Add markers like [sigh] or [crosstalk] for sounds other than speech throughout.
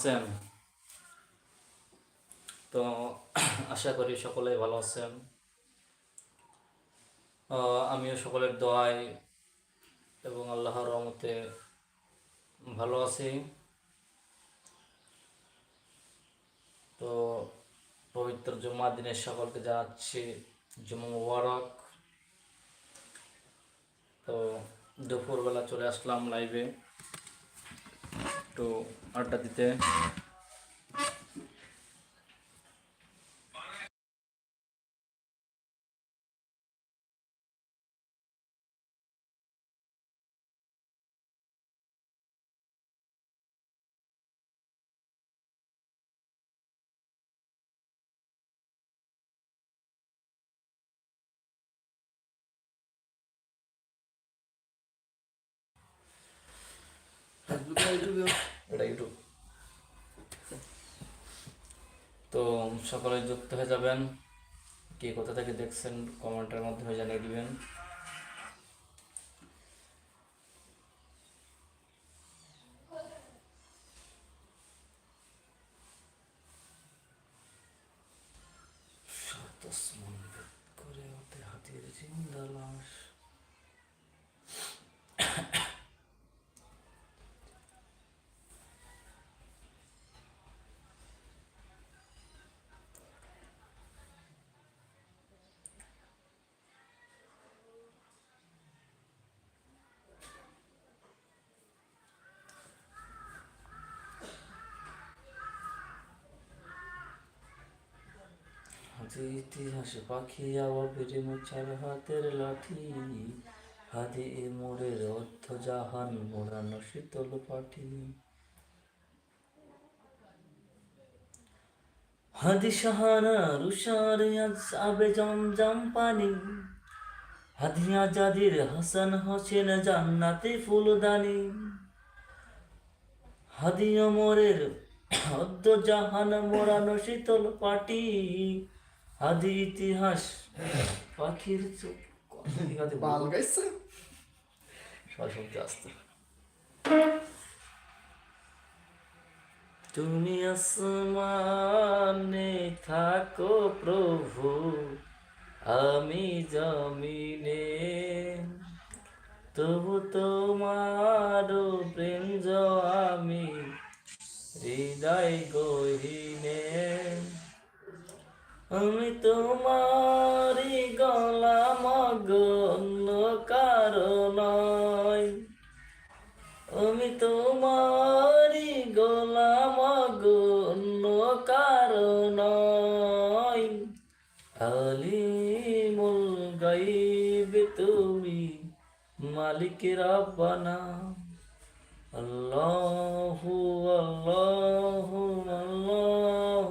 আছেন? তো [clears throat] আশা করি সকলে ভালো আছেন। আমিও সকলের দোয়ায় এবং আল্লাহর রহমতে ভালো আছি। তো পবিত্র জুম্মা দিনের সকলকে জানাচ্ছি জুম্মা মুবারক। তো দুপুরবেলা চলে আসলাম লাইভে একটু আড্ডা দিতে। এটা ইউটিউব তো সকলে যুক্ত হয়ে যাবেন। কে কোথা থেকে দেখছেন, কমেন্টের মাধ্যমে জানিয়ে দিবেন। করে ওঠে হাতির ইতিহাসে পাখি, আবার ফিরে মোচার হাতের লাঠি। হাদি এ মোড়ের অর্থ জাহান, মোড়ানো শীতল পাঠি। হাদি সাহারা রুষার আবে জমজম পানি। হাদি আজাদির হাসান হোসেন জান্নাতে ফুলদানি। হাদি অমরের অদ্য জাহান, মোড়ানো শীতল পাটি আদি ইতিহাস পাখির চোখ। বাল গাইছে? সরস্বতী আসতে। তুমি আসমানে থাকো প্রভু আমি জমিনে। তবু তোমার প্রেম আমি হৃদয় গহিনে। আমি তোমারই গলাম গণ্য কারণ আমি তোমারই গোলাম গণ্য কারণ আলিমুল গাইব তুমি মালিক রাব্বানা। আল্লাহু আল্লাহু আল্লাহ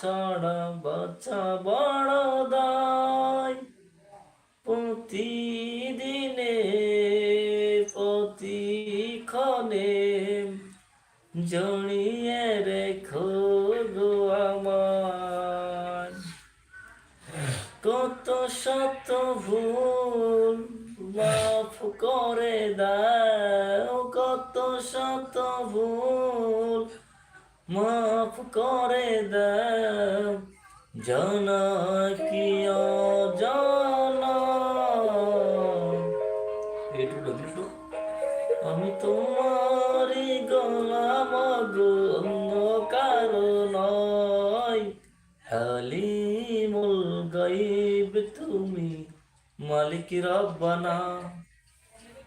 ছাড়া বাঁচা বড় দায়। প্রতিদিনে, প্রতিক্ষণে জড়িয়ে রেখো গো আমার কত শত ভুল মাফ করে দাও, কত শত ভুল মাফ করে দাও জানা। কি অজানা আমি তোমারই গোলাম গণ্য কারণ হালিমুল গাইব তুমি মালিক রব্বানা।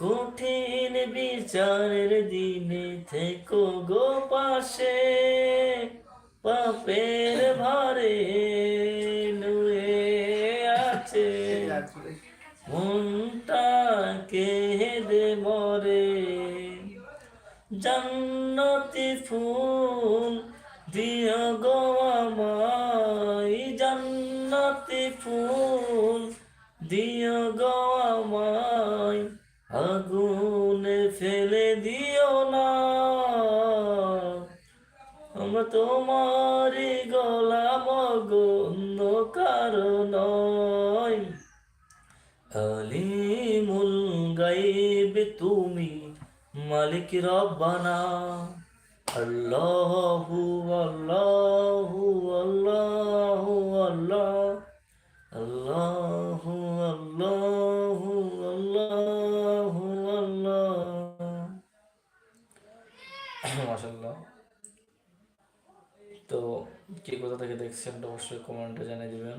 কঠিন বিচারের দিনে থেকো গো পাশে, পাপের ভারে নুয়ে আছে। মনটা কেঁদে মরে, জান্নাতি ফুল দিও গো আমায়। জান্নাতি ফুল দিও গো তোমারই গোলাম গো অন্য কারও নয় আলিমুল গাইব তুমি মালিক রব্বানা। আল্লাহু আল্লাহু আল্লাহু আল্লাহ। আল্লাহু আল্লাহু আল্লাহু আল্লাহ। মাশাআল্লাহ। তো কে কোথা থেকে দেখছেন অবশ্যই কমেন্টে জানিয়ে দিবেন।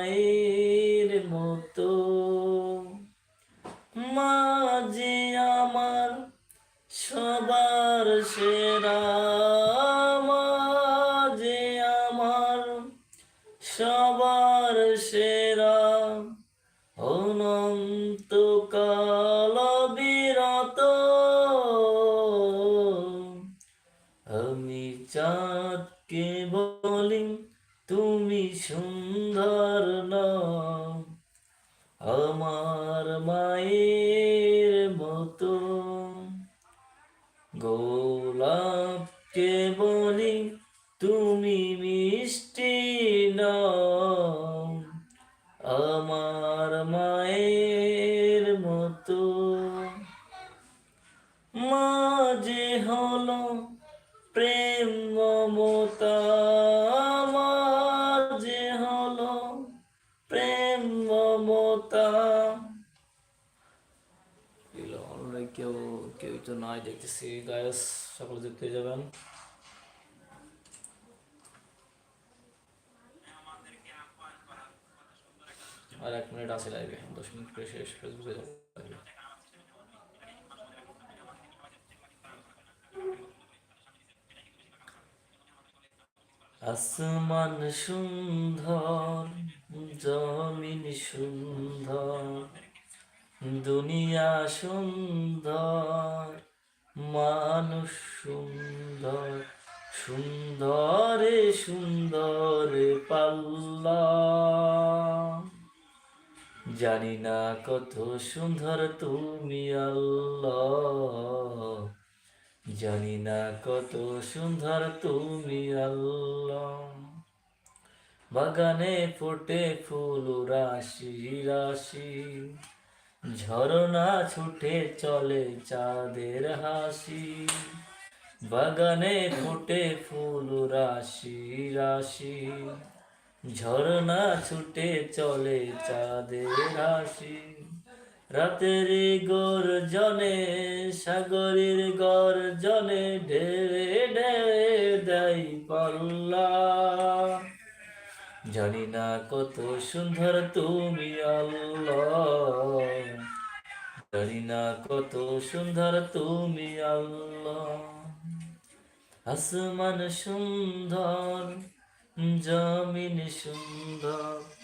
সবার সেরা অনন্ত কাল বিরত। আমি চাঁদকে বলি, তুমি সুন্দর না। আমার মায়ের মতো গোলাপকে বলি, তুমি মিষ্টি নাও প্রেম মমতা যে হলো প্রেম মমতা। কেউ কেউ তো নাই দেখতেছি। গায়স সকলে দেখতে যাবেন। আর এক মিনিট আছে লাইভে দশ মিনিট করে শেষ ফেসবুকে যাব। আসমান সুন্দর, জমিন সুন্দর, দুনিয়া সুন্দর, মানুষ সুন্দর, সুন্দরে সুন্দরে পাল্লা। জানি না কত সুন্দর তুমি আল্লাহ। জানি না কত সুন্দর তুমি আল্লাহ। বাগানে ফোটে ফুল, রাশি রাশি। ঝরনা ছুটে চলে চাঁদের হাসি। বাগানে ফোটে ফুল, রাশি রাশি। ঝরনা ছুটে চলে চাঁদের হাসি। রাতের গর্জনে, সাগরের গর্জনে ঢেড়ে ঢেড়ে দেয় পাল্লা। জানি না কত সুন্দর তুমি জানি না কত সুন্দর তুমি আল্লাহ। আসমান সুন্দর, জমিন সুন্দর।